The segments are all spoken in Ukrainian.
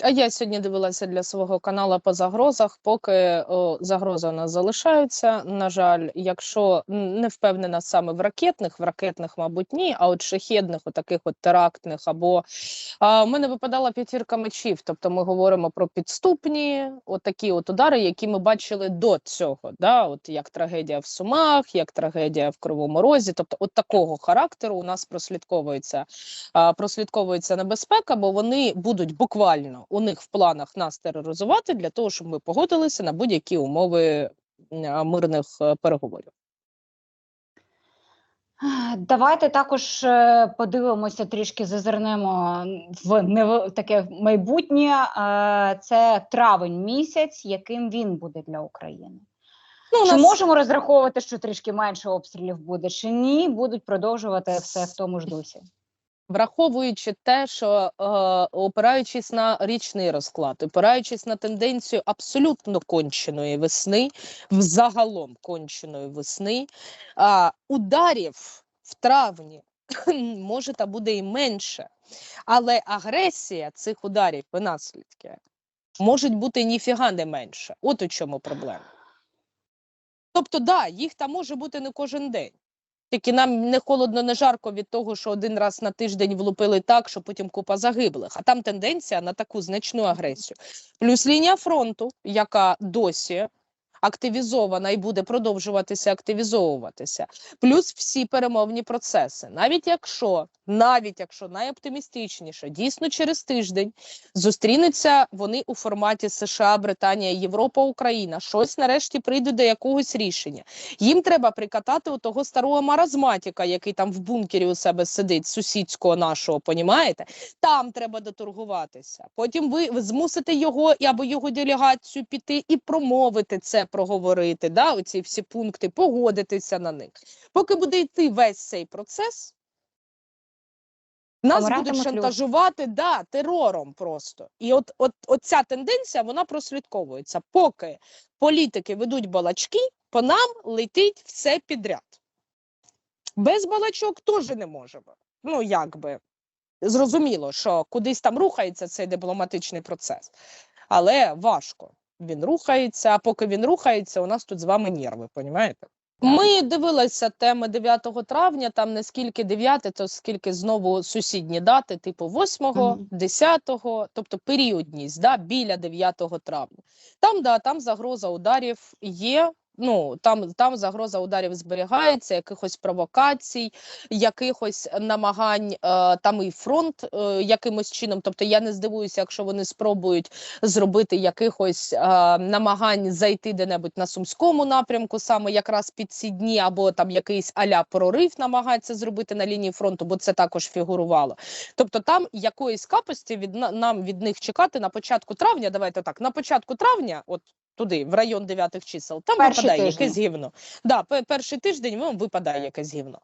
А я сьогодні дивилася для свого каналу по загрозах. Поки о, загрози у нас залишаються. На жаль, якщо не впевнена саме в ракетних, в ракетних, мабуть, ні, а от шахедних, отаких от терактних, або а, в мене випадала п'ятірка мечів. Тобто ми говоримо про підступні, отакі от удари, які ми бачили до цього. Да? От як трагедія в Сумах, як трагедія в Кривому Розі. Тобто, от такого характеру у нас прослідковується а, прослідковується небезпека, бо вони будуть буквально у них в планах нас тероризувати для того, щоб ми погодилися на будь-які умови мирних е, переговорів. Давайте також е, подивимося, трішки зазирнемо в нев- таке майбутнє. Е, Це травень місяць, яким він буде для України. Ну, Чи нас можемо розраховувати, що трішки менше обстрілів буде, чи ні? Будуть продовжувати все в тому ж дусі. Враховуючи те, що е, опираючись на річний розклад, опираючись на тенденцію абсолютно конченої весни, взагалом конченої весни, а, ударів в травні може та буде і менше, але агресія цих ударів і наслідки можуть бути ніфіга не менше. От у чому проблема. Тобто, да, їх там може бути не кожен день. Тільки нам не холодно, не жарко від того, що один раз на тиждень влупили так, що потім купа загиблих. А там тенденція на таку значну агресію. Плюс лінія фронту, яка досі активізована і буде продовжуватися активізовуватися. Плюс всі перемовні процеси. Навіть якщо, навіть якщо найоптимістичніше, дійсно через тиждень зустрінуться вони у форматі США, Британія, Європа, Україна. Щось нарешті прийде до якогось рішення. Їм треба прикатати у того старого маразматіка, який там в бункері у себе сидить, сусідського нашого, понімаєте? Там треба доторгуватися. Потім ви, змусите його або його делегацію піти і промовити це, проговорити. Да? Оці всі пункти, погодитися на них. Поки буде йти весь цей процес. Нас будуть шантажувати да, терором просто. І от, от, от ця тенденція вона прослідковується. Поки політики ведуть балачки, по нам летить все підряд. Без балачок теж не можемо. Ну, якби зрозуміло, що кудись там рухається цей дипломатичний процес, але важко. Він рухається, а поки він рухається, у нас тут з вами нерви, понімаєте? Ми дивилися теми 9 травня, там не скільки 9, то скільки знову сусідні дати, типу 8, Мгм. 10, тобто періодність, да, біля 9 травня. Там, да, там загроза ударів є. Ну там, там загроза ударів зберігається, якихось провокацій, якихось намагань, е, там і фронт е, якимось чином. Тобто я не здивуюся, якщо вони спробують зробити якихось е, намагань зайти де-небудь на сумському напрямку, саме якраз під ці дні, або там якийсь аля прорив намагаються зробити на лінії фронту, бо це також фігурувало. Тобто, там якоїсь капості від нам від них чекати на початку травня. Давайте так, на початку травня, от. Туди, в район дев'ятих чисел, там Перший випадає тиждень. якесь гівно. Да, пе- перший тиждень вам випадає якесь гівно.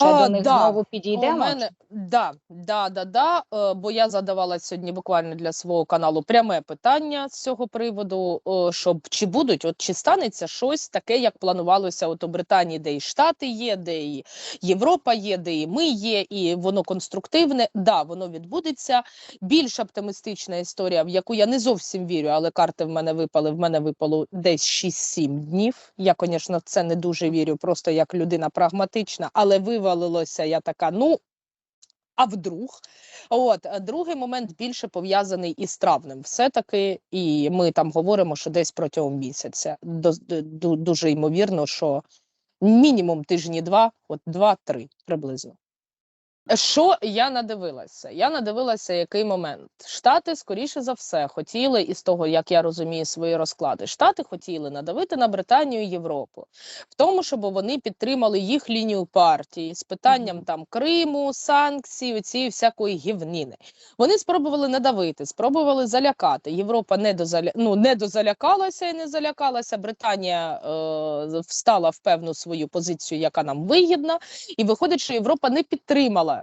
Ще А, до них да. знову У підійдемо. мене да, да, да, да. е, Бо я задавала сьогодні буквально для свого каналу пряме питання з цього приводу, е, щоб чи будуть, от чи станеться щось таке, як планувалося от у Британії, де і Штати є, де і Європа є, де і ми є, і воно конструктивне. Да, воно відбудеться. Більш оптимістична історія, в яку я не зовсім вірю, але карти в мене випали. В мене випало десь 6-7 днів. Я, звісно, в це не дуже вірю, просто як людина прагматична, але вивалилося я така. Ну а вдруг, от другий момент більше пов'язаний із травнем, все таки, і ми там говоримо, що десь протягом місяця. Дуже ймовірно, що мінімум тижні два, от два-три приблизно. Що я надивилася? Я надивилася, який момент. Штати, скоріше за все, хотіли, із того, як я розумію свої розклади, Штати хотіли надавити на Британію і Європу в тому, щоб вони підтримали їх лінію партії з питанням там Криму, санкцій, цієї всякої гівнини. Вони спробували надавити, спробували залякати. Європа не дозаля... ну, не дозалякалася і не залякалася. Британія е... встала в певну свою позицію, яка нам вигідна, і виходить, що Європа не підтримала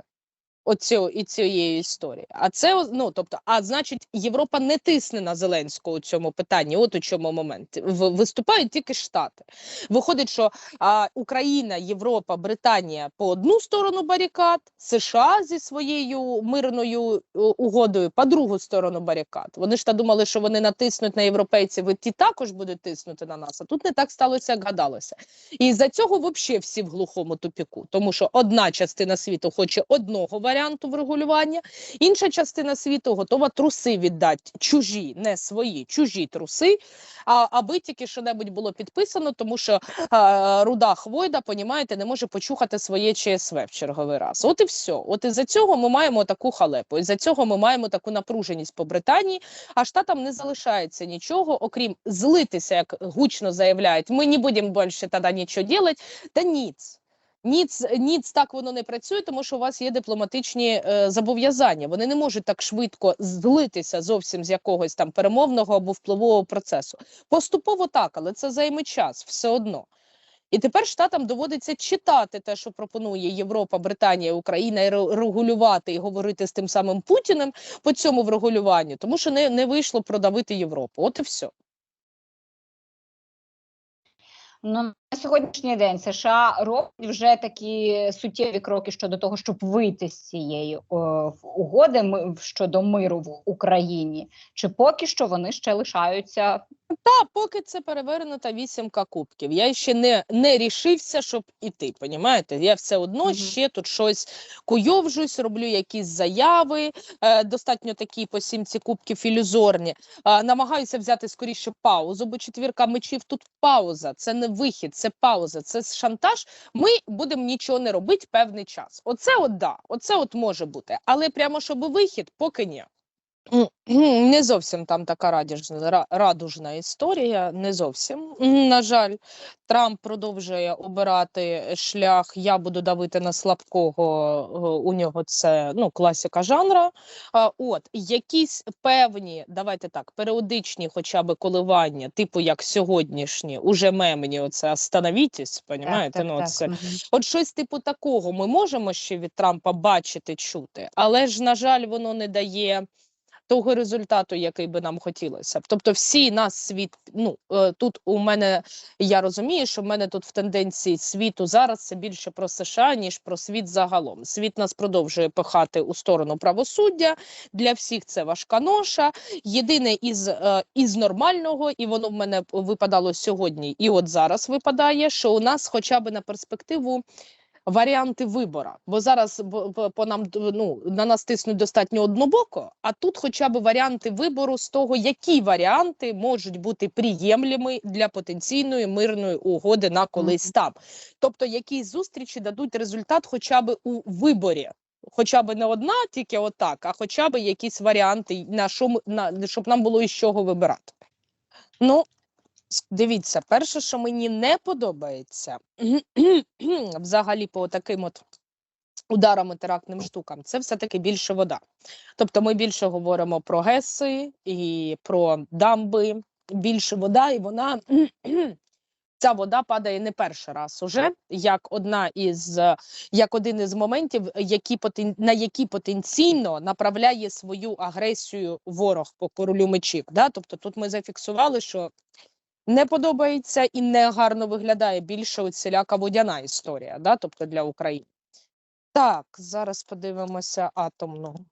оцю, і цієї історії. А це ну, тобто, а значить, Європа не тисне на Зеленського у цьому питанні. От у чому момент виступають тільки Штати. Виходить, що а, Україна, Європа, Британія по одну сторону барикад, США зі своєю мирною е, угодою по другу сторону барикад. Вони ж та думали, що вони натиснуть на європейців, і ті також будуть тиснути на нас. А тут не так сталося, як гадалося. І за цього взагалі всі в глухому тупіку, тому що одна частина світу хоче одного варіанту врегулювання, інша частина світу готова труси віддати чужі, не свої, чужі труси, а аби тільки що-небудь було підписано, тому що а, руда хвойда, понімаєте, не може почухати своє ЧСВ в черговий раз. От і все. От із за цього ми маємо таку халепу. Із за цього ми маємо таку напруженість по Британії. А штатам не залишається нічого, окрім злитися, як гучно заявляють. Ми не будемо більше тоді нічого робити. Та ніц. Ніц, ніц так воно не працює, тому що у вас є дипломатичні е, зобов'язання. Вони не можуть так швидко злитися зовсім з якогось там перемовного або впливового процесу. Поступово так, але це займе час все одно. І тепер штатам доводиться читати те, що пропонує Європа, Британія, Україна, і регулювати і говорити з тим самим Путіним по цьому врегулюванню, тому що не, не вийшло продавити Європу. От і все. Ну, на сьогоднішній день США роблять вже такі суттєві кроки щодо того, щоб вийти з цієї о, угоди ми- щодо миру в Україні. Чи поки що вони ще лишаються Та поки це перевернута вісімка кубків. Я ще не, не рішився, щоб іти. Понімаєте? Я все одно Мгм. ще тут щось куйовжусь, роблю якісь заяви, е, достатньо такі по сімці кубків ілюзорні. Е, намагаюся взяти скоріше паузу, бо четвірка мечів тут пауза. Це не вихід, це пауза, це шантаж. Ми будемо нічого не робити певний час. Оце от да, оце от може бути. Але прямо щоб вихід, поки ні. М, Не зовсім там така радіжна, радужна історія, не зовсім. На жаль, Трамп продовжує обирати шлях. Я буду давити на слабкого. е, У нього це ну, класика жанра. А, От якісь певні, давайте так, періодичні, хоча б коливання, типу як сьогоднішні, уже мемні, оце остановітесь, понімаєте? ну, це. От щось типу такого ми можемо ще від Трампа бачити, чути, але ж, на жаль, воно не дає того результату, який би нам хотілося. Тобто, всі нас світ, ну е, тут у мене я розумію, що в мене тут в тенденції світу зараз це більше про США, ніж про світ загалом. Світ нас продовжує пихати у сторону правосуддя. Для всіх це важка ноша. Єдине із, е, із нормального, і воно в мене випадало сьогодні, і от зараз випадає, що у нас хоча б на перспективу. Варіанти вибора, бо зараз по нам ну, на нас тиснуть достатньо однобоко, а тут хоча б варіанти вибору з того, які варіанти можуть бути приємлими для потенційної мирної угоди на колись там. Тобто, які зустрічі дадуть результат хоча б у виборі. Хоча б не одна, тільки отак, а хоча б якісь варіанти, на що на щоб нам було із чого вибирати. Ну, дивіться, перше, що мені не подобається, взагалі по таким от ударам і терактним штукам, це все-таки більше вода. Тобто ми більше говоримо про ГЕСи і про дамби, більше вода, і вона ця вода падає не перший раз уже, як одна із як один із моментів, які потен, на які потенційно направляє свою агресію ворог по королю мечів. Да? Тобто тут ми зафіксували, що не подобається і не гарно виглядає більше оціляка водяна історія, да? тобто для України. Так, зараз подивимося атомну.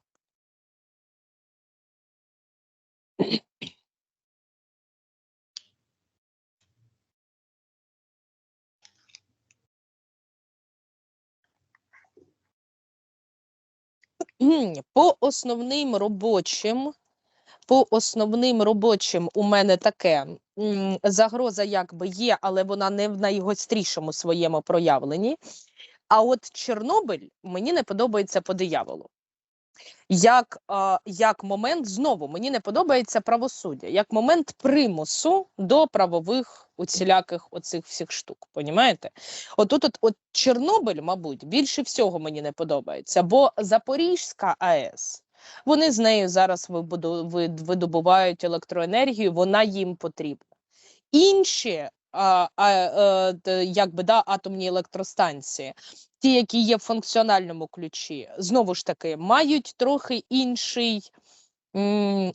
По основним робочим, по основним робочим у мене таке загроза якби є, але вона не в найгострішому своєму проявленні. А от Чорнобиль мені не подобається по дияволу. Як, а, як момент знову мені не подобається правосуддя, як момент примусу до правових усіляких оцих всіх штук. Понімаєте? Отут, от, от Чорнобиль, мабуть, більше всього мені не подобається, бо Запорізька АЕС. Вони з нею зараз видобувають електроенергію, вона їм потрібна. Інші а, а, е, якби да, атомні електростанції, ті, які є в функціональному ключі, знову ж таки, мають трохи інший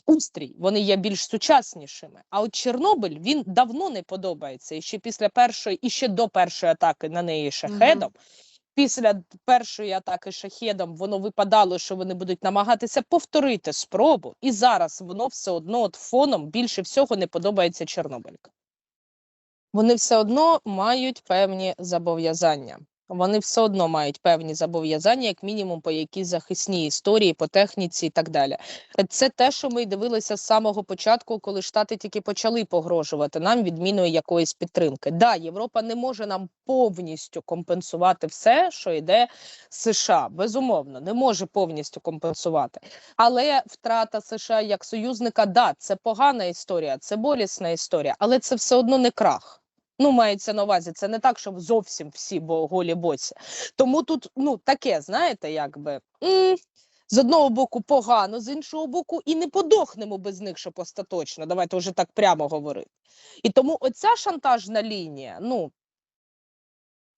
устрій, вони є більш сучаснішими. А от Чорнобиль він давно не подобається. І ще після першої, і ще до першої атаки на неї шахедом. Після першої атаки шахедом воно випадало, що вони будуть намагатися повторити спробу, і зараз воно все одно от фоном більше всього не подобається Чорнобилька. Вони все одно мають певні зобов'язання. Вони все одно мають певні зобов'язання, як мінімум, по якійсь захисній історії, по техніці і так далі. Це те, що ми дивилися з самого початку, коли Штати тільки почали погрожувати нам відміною якоїсь підтримки. Да, Європа не може нам повністю компенсувати все, що йде США. Безумовно, не може повністю компенсувати. Але втрата США як союзника, да, це погана історія, це болісна історія, але це все одно не крах. Ну, мається на увазі, це не так, щоб зовсім всі бо голі боці. Тому тут ну таке, знаєте, якби м, з одного боку погано, з іншого боку, і не подохнемо без них, щоб остаточно. Давайте вже так прямо говорити. І тому оця шантажна лінія, ну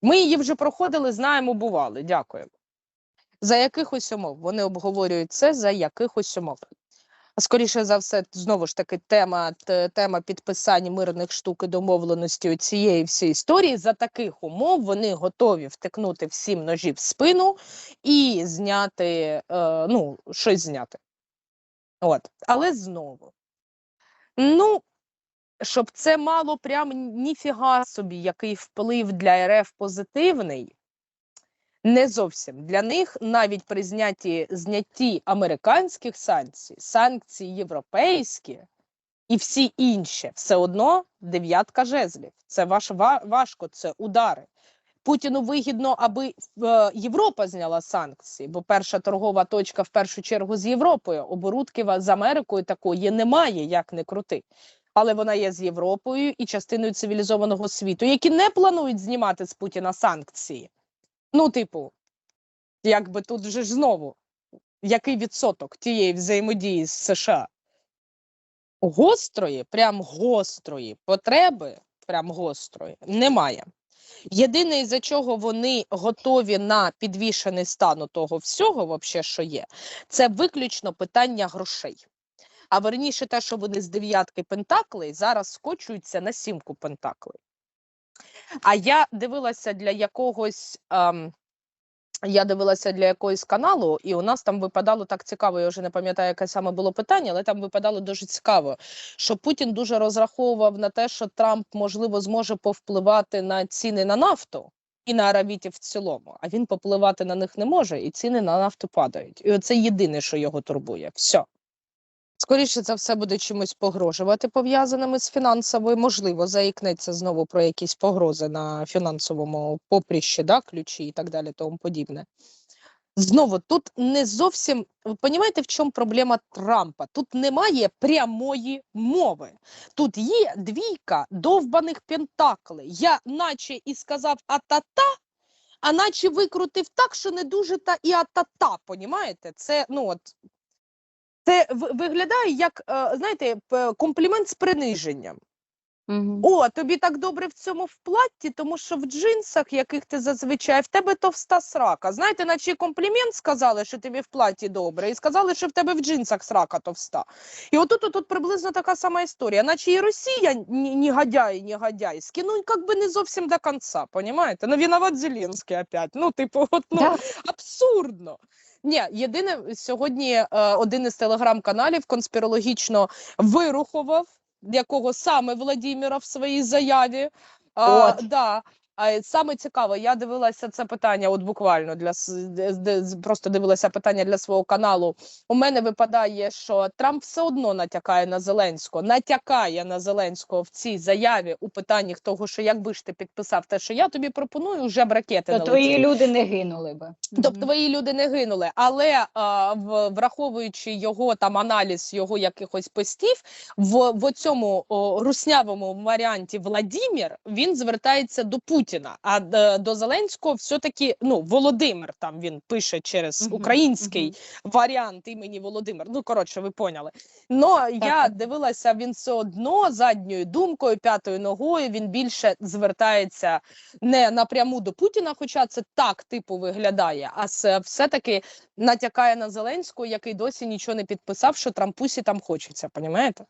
ми її вже проходили, знаємо, бували. Дякуємо. За якихось умов вони обговорюють це за якихось умов. Скоріше за все, знову ж таки, тема, тема підписання мирних штук і домовленості цієї всієї історії. За таких умов вони готові втикнути всім ножі в спину і зняти, е, ну, щось зняти. От. Але знову. Ну, щоб це мало прям ніфіга собі, який вплив для РФ позитивний. Не зовсім для них навіть при знятті знятті американських санкцій, санкції європейські і всі інші, все одно дев'ятка жезлів. Це ваш ва- важко, це удари. Путіну вигідно, аби е, Європа зняла санкції, бо перша торгова точка в першу чергу з Європою. Оборудки з Америкою такої немає, як не крути. Але вона є з Європою і частиною цивілізованого світу, які не планують знімати з Путіна санкції. Ну, типу, якби тут же знову, який відсоток тієї взаємодії з США? Гострої, прям гострої потреби, прям гострої, немає. Єдине, із-за чого вони готові на підвішений стан того всього, вообще, що є, це виключно питання грошей. А верніше, те, що вони з дев'ятки пентаклей зараз скочуються на сімку пентаклей. А я дивилася для якогось. ем, я дивилася для якогось каналу, і у нас там випадало так цікаво. Я вже не пам'ятаю, яке саме було питання, але там випадало дуже цікаво, що Путін дуже розраховував на те, що Трамп можливо зможе повпливати на ціни на нафту і на аравітів в цілому. А він попливати на них не може, і ціни на нафту падають. І оце єдине, що його турбує. Все. Скоріше за все буде чимось погрожувати пов'язаними з фінансовою, можливо, заікнеться знову про якісь погрози на фінансовому поприщі, да, ключі і так далі, тому подібне. Знову тут не зовсім ви розумієте, в чому проблема Трампа? Тут немає прямої мови. Тут є двійка довбаних пентаклей. Я наче і сказав а-та-та, а наче викрутив так, що не дуже та і а-та-та, понімаєте? Це ну от це виглядає як, е, знаєте, комплімент з приниженням. Мгм. О, тобі так добре в цьому в платті, тому що в джинсах, яких ти зазвичай, в тебе товста срака. Знаєте, наче комплімент сказали, що тобі в платі добре, і сказали, що в тебе в джинсах срака товста. І отут, отут приблизно така сама історія. Наче і Росія ні- негодяй, негодяйські, ну як би не зовсім до кінця, понімаєте? Ну, виноват Зеленський опять. Ну, типу, от, ну, Да. абсурдно. Ні, єдине сьогодні е, один із телеграм-каналів конспірологічно вирухував, якого саме Владіміра в своїй заяві. А, От. да. А саме цікаво, я дивилася це питання, от буквально для просто дивилася питання для свого каналу. У мене випадає, що Трамп все одно натякає на Зеленського, натякає на Зеленського в цій заяві у питанні того, що якби ж ти підписав те, що я тобі пропоную, вже б ракети То твої люди не гинули би. Тобто твої люди не гинули, але а, в, враховуючи його там аналіз його якихось постів, в, в цьому о, руснявому варіанті Владімір він звертається до Путіна. Путіна. А д- до Зеленського все-таки ну Володимир там він пише через український варіант імені Володимир. Ну коротше, ви поняли. Но я дивилася, він все одно задньою думкою, п'ятою ногою. Він більше звертається не напряму до Путіна, хоча це так типу виглядає, а все-таки натякає на Зеленського, який досі нічого не підписав, що Трампусі там хочеться. Понімаєте?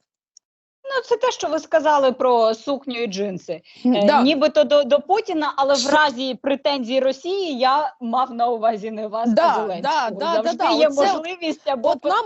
Ну, це те, що ви сказали про сукню і джинси. Е, Нібито до, до Путіна, але в разі претензій Росії я мав на увазі не вас, Да, а да, Зеленського. да, Завжди да, да. є Оце можливість або От нам,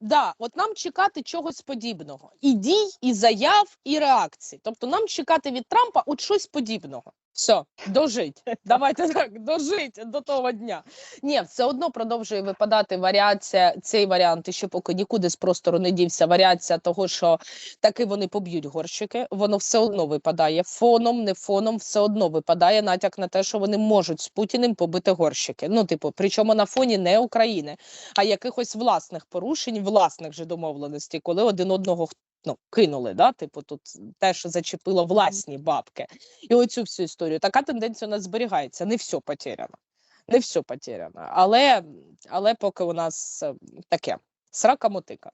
да, от нам чекати чогось подібного. І дій, і заяв, і реакцій. Тобто нам чекати від Трампа от щось подібного. Все, дожить. Давайте так, дожить до того дня. Ні, все одно продовжує випадати варіація, цей варіант, і ще поки нікуди з простору не дівся, варіація того, що таки вони поб'ють горщики, воно все одно випадає. Фоном, не фоном, все одно випадає натяк на те, що вони можуть з Путіним побити горщики. Ну, типу, причому на фоні не України, а якихось власних порушень, власних же домовленостей, коли один одного ну, кинули. Да? Типу, тут те, що зачепило власні бабки. І оцю всю історію. Така тенденція у нас зберігається. Не все потеряно. Не все потеряно. Але, але поки у нас е, таке срака мотика.